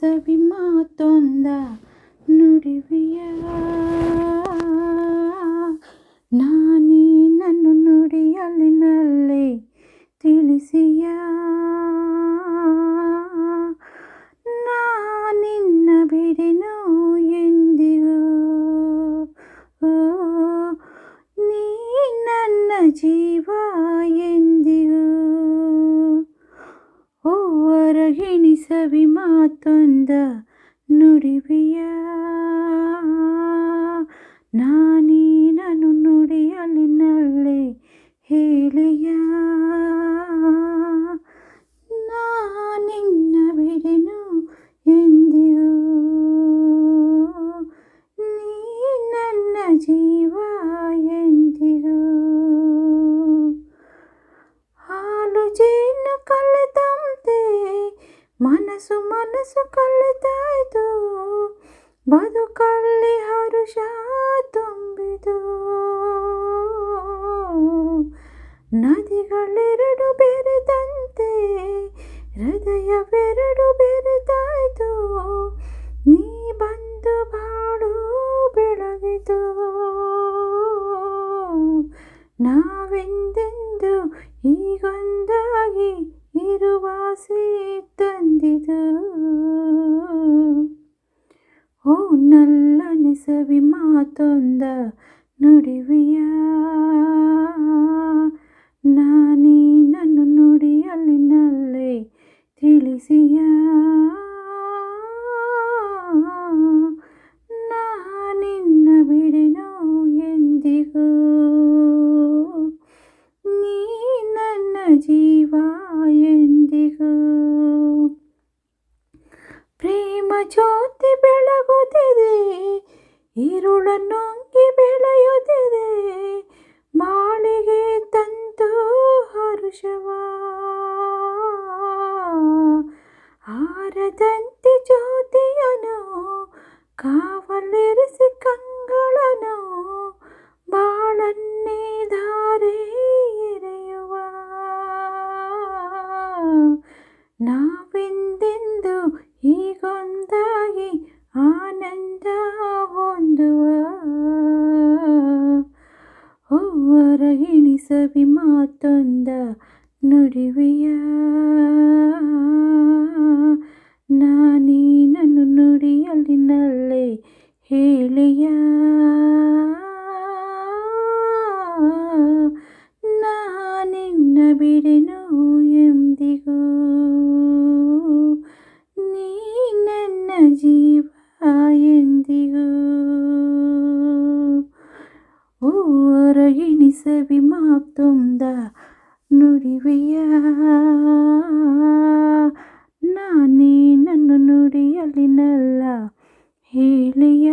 ಸವಿ ಮಾತೊಂದ ನುಡಿವಿಯ. ನಾನೇ ನನ್ನ ನುಡಿಯಲ್ಲಿನಲ್ಲಿ ತಿಳಿಸಿಯ. ನಾನಿನ್ನ ಬಿಡೆನು ಎಂದಿಗೂ. ನೀ ನನ್ನ ಜೀವ ಎಂದಿಗೂ. ಅರಗಿಣಿ ಸವಿ ಮಾತೊಂದ ನುಡಿವಿಯ. ನಾನೇನನು ನುಡಿಯಲಿನಲ್ಲೇ ಹೇಳಿಯ. ನಾನಿನ್ನ ಬಿಡೆನು ಎಂದಿಯೋ. ನೀ ನನ್ನ ಜೀವ ಮನಸ್ಸು ಮನಸ್ಸು ಕಳೆದಾಯ್ತು. ಬದುಕಲ್ಲಿ ಹರುಷ ತುಂಬಿದು ನದಿಗಳೆರಡು ಬೆರೆದಂತೆ, ಹೃದಯವೆರಡು ಬೆರೆತಾಯ್ತು ನೀ ಬಂದು ಬಾಳು ಬೆಳಗಿತು. ನಾವೆಂದೆಂದು ಈಗೊಂದಾಗಿ ಇರುವಾಸೆ ತಂದಿದು ಓ ನಲ್ಲನೆ ಸವಿ ಮಾತೊಂದ ನುಡಿವಿಯ ನಾನೇ ನನ್ನ ನುಡಿಯಲಿನಲ್ಲೇ ತಿಳಿಸಿಯ ನಾನಿನ್ನ ಬಿಡೆನು ಎಂದಿಗೂ ನೀ ನನ್ನ ಜೀವ ಎಂದಿಗೂ ಪ್ರೇಮ ಜ್ಯೋತಿ ಬೆಳಗುತ್ತಿದೆ ಈರುಳನ್ನೊಂಗಿ ನುಂಗಿ ಬೆಳೆಯುತ್ತಿದೆ, ಮಾಳಿಗೆ ತಂತು ಹರುಷವ. ಆರದಂತೆ ಜ್ಯೋತಿಯನು, ಕಾವಲಿರಿಸಿ ಕಂಗಳನು, ಬಾಳನ್ನೇ ಧಾರೆ ಎರೆಯುವ. ನಾವೆಂದೆಂದು ಸವಿ ಮಾತೊಂದ ನುಡಿವಿಯ. ನಾನೇ ನನ್ನ ನಲ್ಲೆ ಹೇಳಿಯ. ನಾನಿನ್ನ ಬಿಡೆನು ಅರಗಿಣಿ ಸವಿ ಮಾತೊಂದ ನುಡಿವೆಯ ನಾನೇ ನನ್ನ ನುಡಿಯಲಿನಲ್ಲ ಹೇಳಿಯ